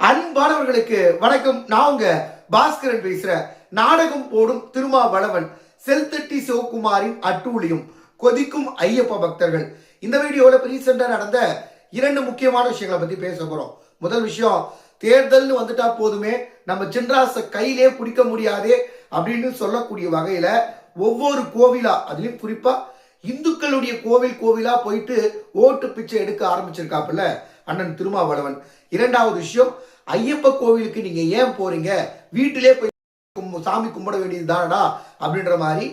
அன்பானவர்களுக்கு வணக்கம். நான் உங்க பாஸ்கரன் பேசுறேன் நாடகம் போடும் திருமாவளவன் செல்தட்டி சிவகுமாரின் அட்டூழியம் கொதிக்கும் ஐயப்ப பக்தர்கள். இந்த வீடியோவில் ரீசெண்டாக நடந்த இரண்டு முக்கியமான விஷயங்களை பற்றி பேச போகிறோம் முதல் விஷயம் தேர்தல்னு வந்துட்டா போதுமே நம்ம சின்ராச கையிலே பிடிக்க முடியாதே அப்படின்னு சொல்லக்கூடிய வகையில் ஒவ்வொரு கோவிலா அதுலேயும் குறிப்பாக இந்துக்களுடைய கோவில் கோவிலா போயிட்டு ஓட்டு பிச்சை எடுக்க ஆரம்பிச்சிருக்காப்புல. அண்ணன் திருமாவளவன். இரண்டாவது விஷயம் ஐயப்ப கோவிலுக்கு நீங்க ஏன் போறீங்க? வீட்டிலே போய் சாமி கும்பிட வேண்டியது தானடா? அப்படின்ற மாதிரி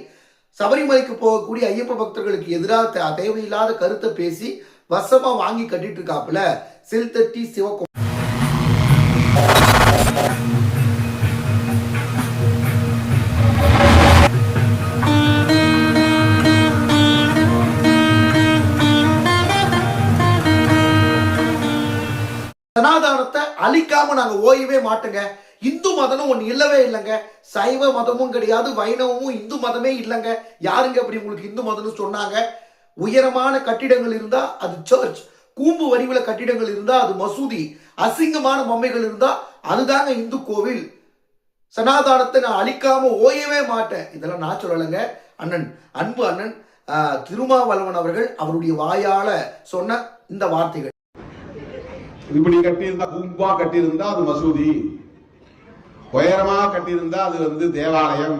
சபரிமலைக்கு போகக்கூடிய ஐயப்ப பக்தர்களுக்கு எதிராக தேவையில்லாத கருத்தை பேசி வசமா வாங்கி கட்டிட்டு இருக்காப்புல. செல்தட்டி சிவகுமார் சனாதானத்தை அழிக்காம நாங்க ஓயவே மாட்டோங்க. இந்து மதமும் ஒண்ணு இல்லவே இல்லைங்க. சைவ மதமும் கிடையாது வைணவமும் இந்து மதமே இல்லைங்க. யாருங்க அப்படி உங்களுக்கு இந்து மதம்னு சொன்னாங்க? உயரமான கட்டிடங்கள் இருந்தா அது சர்ச் கூம்பு வடிவுல கட்டிடங்கள் இருந்தா அது மசூதி. அசிங்கமான பொம்மைகள் இருந்தா அதுதாங்க இந்து கோவில். சனாதானத்தை நான் அழிக்காம ஓயவே மாட்டேன். இதெல்லாம் நான் சொல்லலைங்க. அண்ணன் அன்பு அண்ணன் திருமாவளவன் அவர்கள் அவருடைய வாயால சொன்ன இந்த வார்த்தைகள். இப்படி கட்டியிருந்தா கும்பா கட்டியிருந்தா அது மசூதி. உயரமா கட்டியிருந்தா அது வந்து தேவாலயம்.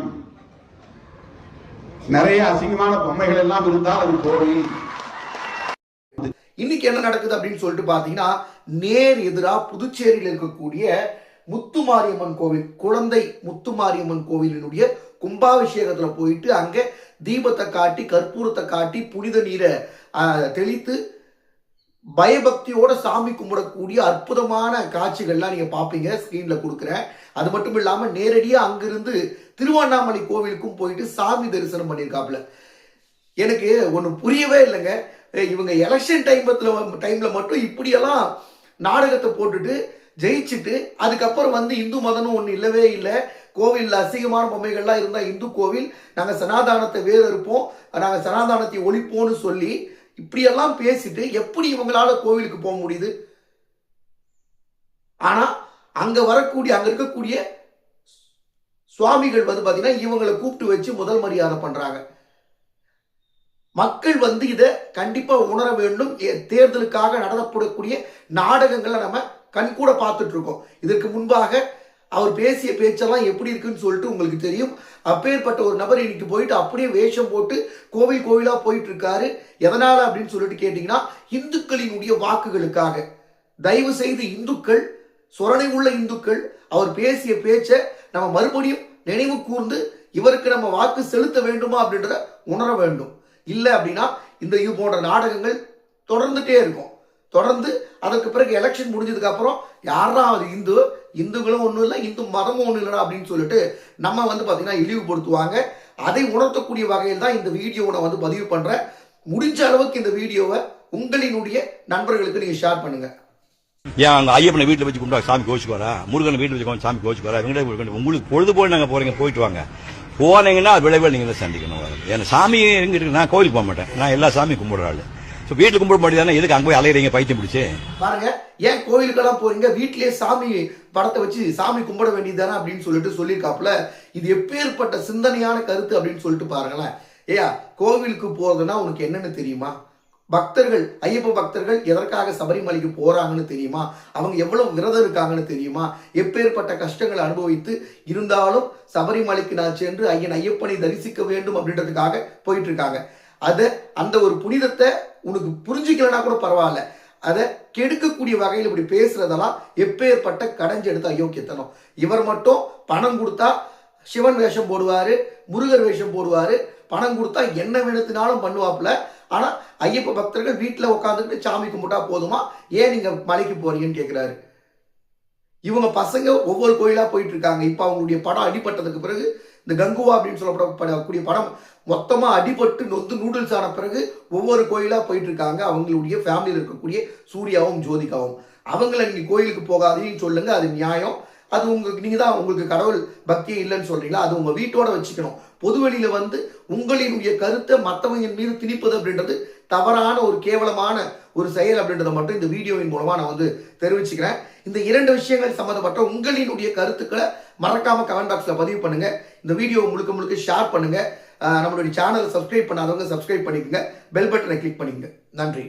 நிறைய அசிங்கமான பொம்மைகள் எல்லாம் இருந்தால் அது கோவில் இன்னைக்கு என்ன நடக்குது அப்படின்னு சொல்லிட்டு பாத்தீங்கன்னா நேர் எதிரா புதுச்சேரியில் இருக்கக்கூடிய முத்துமாரியம்மன் கோவில் குழந்தை முத்துமாரியம்மன் கோவிலினுடைய கும்பாபிஷேகத்துல போயிட்டு அங்க தீபத்தை காட்டி கற்பூரத்தை காட்டி புனித நீரை தெளித்து பயபக்தியோட சாமி கும்பிடக்கூடிய அற்புதமான காட்சிகள்லாம் நீங்க பாப்பீங்க ஸ்கிரீன்ல கொடுக்குறேன் அது மட்டும் இல்லாம நேரடியா அங்கிருந்து திருவண்ணாமலை கோவிலுக்கும் போயிட்டு சாமி தரிசனம் பண்ணியிருக்காப்புல எனக்கு ஒன்று புரியவே இல்லைங்க. இவங்க எலெக்ஷன் டைமத்தில் டைம்ல மட்டும் இப்படியெல்லாம் நாடகத்தை போட்டுட்டு ஜெயிச்சுட்டு அதுக்கப்புறம் வந்து இந்து மதம்னு ஒன்று இல்லவே இல்லை. கோவிலில் அசிங்கமான பொம்மைகள்லாம் இருந்தால் இந்து கோவில் நாங்கள் சனாதானத்தை வேறு இருப்போம் நாங்கள் சனாதானத்தை ஒழிப்போம்னு சொல்லி இப்படியெல்லாம் பேசிட்டு எப்படி இவங்களால கோவிலுக்கு போக முடியுது? ஆனா அங்க வரக்கூடிய அங்க இருக்கக்கூடிய சுவாமிகள் வந்து பாத்தீங்கன்னா இவங்களை கூப்பிட்டு வச்சு முதல் மரியாதை பண்றாங்க. மக்கள் வந்து இதை கண்டிப்பா உணர வேண்டும். தேர்தலுக்காக நடத்தப்படக்கூடிய நாடகங்களை நம்ம கண்கூட பார்த்துட்டு இருக்கோம். இதற்கு முன்பாக அவர் பேசிய பேச்செல்லாம் எப்படி இருக்குன்னு சொல்லிட்டு உங்களுக்கு தெரியும். அப்பேற்பட்ட ஒரு நபர் இன்னைக்கு போயிட்டு அப்படியே வேஷம் போட்டு கோவில் கோவிலா போயிட்டு இருக்காரு எதனால அப்படின்னு சொல்லிட்டு கேட்டீங்கன்னா இந்துக்களினுடைய வாக்குகளுக்காக. தயவு செய்து இந்துக்கள் சொரணை உள்ள இந்துக்கள் அவர் பேசிய பேச்சை நம்ம மறுபடியும் நினைவு கூர்ந்து இவருக்கு நம்ம வாக்கு செலுத்த வேண்டுமா அப்படின்றத உணர வேண்டும். இல்லை அப்படின்னா இந்த இது போன்ற நாடகங்கள் தொடர்ந்துட்டே இருக்கும். தொடர்ந்து அதற்கு பிறகு எலெக்ஷன் முடிஞ்சதுக்கு அப்புறம் யாரா அது இந்து இந்துக்களும் ஒன்றும் இல்லை இந்து மதமும் ஒன்றும் இல்லைடா அப்படின்னு சொல்லிட்டு நம்ம வந்து பார்த்தீங்கன்னா இழிவுபடுத்துவாங்க அதை உணர்த்தக்கூடிய வகையில் தான் இந்த வீடியோவை நான் வந்து பதிவு பண்ணுறேன் முடிஞ்ச அளவுக்கு இந்த வீடியோவை உங்களினுடைய நண்பர்களுக்கு நீங்கள் ஷேர் பண்ணுங்க. ஏன் அந்த ஐயப்பனை வீட்டில் வச்சு கும்பிட்டா சாமி கோச்சுக்குவாரா முருகனை வீட்டில் வச்சு சாமி கோச்சுக்குவாரா வெங்கடேஷ் உங்களுக்கு பொழுது போய் நாங்கள் போறீங்க போயிட்டு வாங்க. போனீங்கன்னா விளைவில் நீங்கள் தான் சந்திக்கணும். ஏன்னா சாமி எங்கே இருக்கு? நான் கோயிலுக்கு போக மாட்டேன். நான் எல்லா சாமியும் கும்பிடுறாள் வீட்டுல கும்பிட மாட்டேதானே எதுக்கு அங்க போய் அலையிறீங்க பைத்தியம் பிடிச்சு? பாருங்க ஏன் கோயிலுக்கெல்லாம் போறீங்க? வீட்டிலேயே சாமி படத்தை வச்சு சாமி கும்பிட வேண்டியதுதானே அப்படின்னு சொல்லிட்டு சொல்லியிருக்காப்புல. இது எப்பேற்பட்ட சிந்தனையான கருத்து அப்படின்னு சொல்லிட்டு பாருங்களேன். ஏயா கோவிலுக்கு போறதுன்னா உனக்கு என்னன்னு தெரியுமா? பக்தர்கள் ஐயப்ப பக்தர்கள் எதற்காக சபரிமலைக்கு போறாங்கன்னு தெரியுமா? அவங்க எவ்வளவு விரதம் இருக்காங்கன்னு தெரியுமா? எப்பேற்பட்ட கஷ்டங்களை அனுபவித்து இருந்தாலும் சபரிமலைக்கு நான் சென்று ஐயன் ஐயப்பனை தரிசிக்க வேண்டும் அப்படின்றதுக்காக போயிட்டு இருக்காங்க. அதை அந்த ஒரு புனிதத்தை உனக்கு புரிஞ்சுக்கலனா கூட பரவாயில்ல. அதை கெடுக்கக்கூடிய வகையில் இப்படி பேசுறதெல்லாம் எப்பேற்பட்ட கடைஞ்செடுத்த அயோக்கியத்தனம். இவர் மட்டும் பணம் கொடுத்தா சிவன் வேஷம் போடுவார் முருகர் வேஷம் போடுவார் பணம் கொடுத்தா என்ன வேணுத்தினாலும் பண்ணுவாப்புல. ஆனால் ஐயப்ப பக்தர்கள் வீட்டில் உட்காந்துக்கிட்டு சாமி கும்பிட்டா போதுமா? ஏன் நீங்கள் மலைக்கு போறீங்கன்னு கேட்குறாரு இவங்க பசங்க ஒவ்வொரு கோயிலாக போயிட்டு இருக்காங்க. இப்போ அவங்களுடைய படம் அடிபட்டதுக்கு பிறகு இந்த கங்குவா அப்படின்னு சொல்லப்படக்கூடிய படம் மொத்தமாக அடிபட்டு நொந்து நூடுல்ஸ் ஆன பிறகு ஒவ்வொரு கோயிலாக போயிட்டு இருக்காங்க அவங்களுடைய ஃபேமிலியில் இருக்கக்கூடிய சூர்யாவும் ஜோதிகாவும். அவங்கள நீங்கள் கோயிலுக்கு போகாதீங்கன்னு சொல்லுங்க அது நியாயம். அது உங்களுக்கு நீங்கள் தான் உங்களுக்கு கடவுள் பக்தியே இல்லைன்னு சொல்கிறீங்களா அது உங்கள் வீட்டோட வச்சுக்கணும். பொதுவெளியில் வந்து உங்களினுடைய கருத்தை மற்றவங்க மீது திணிப்பது அப்படின்றது தவறான ஒரு கேவலமான ஒரு செயல் அப்படின்றத மட்டும் இந்த வீடியோவின் மூலமாக நான் வந்து தெரிவிச்சுக்கிறேன். இந்த இரண்டு விஷயங்கள் சம்மந்தப்பட்ட உங்களினுடைய கருத்துக்களை மறக்காமல் கமெண்ட் பாக்ஸில் பதிவு பண்ணுங்கள் இந்த வீடியோ முழுக்க முழுக்க ஷேர் பண்ணுங்கள் நம்மளுடைய சேனலை சப்ஸ்கிரைப் பண்ணாதவங்க சப்ஸ்கிரைப் பண்ணிக்கோங்க. பெல் பட்டனை கிளிக் பண்ணிக்கங்க. நன்றி.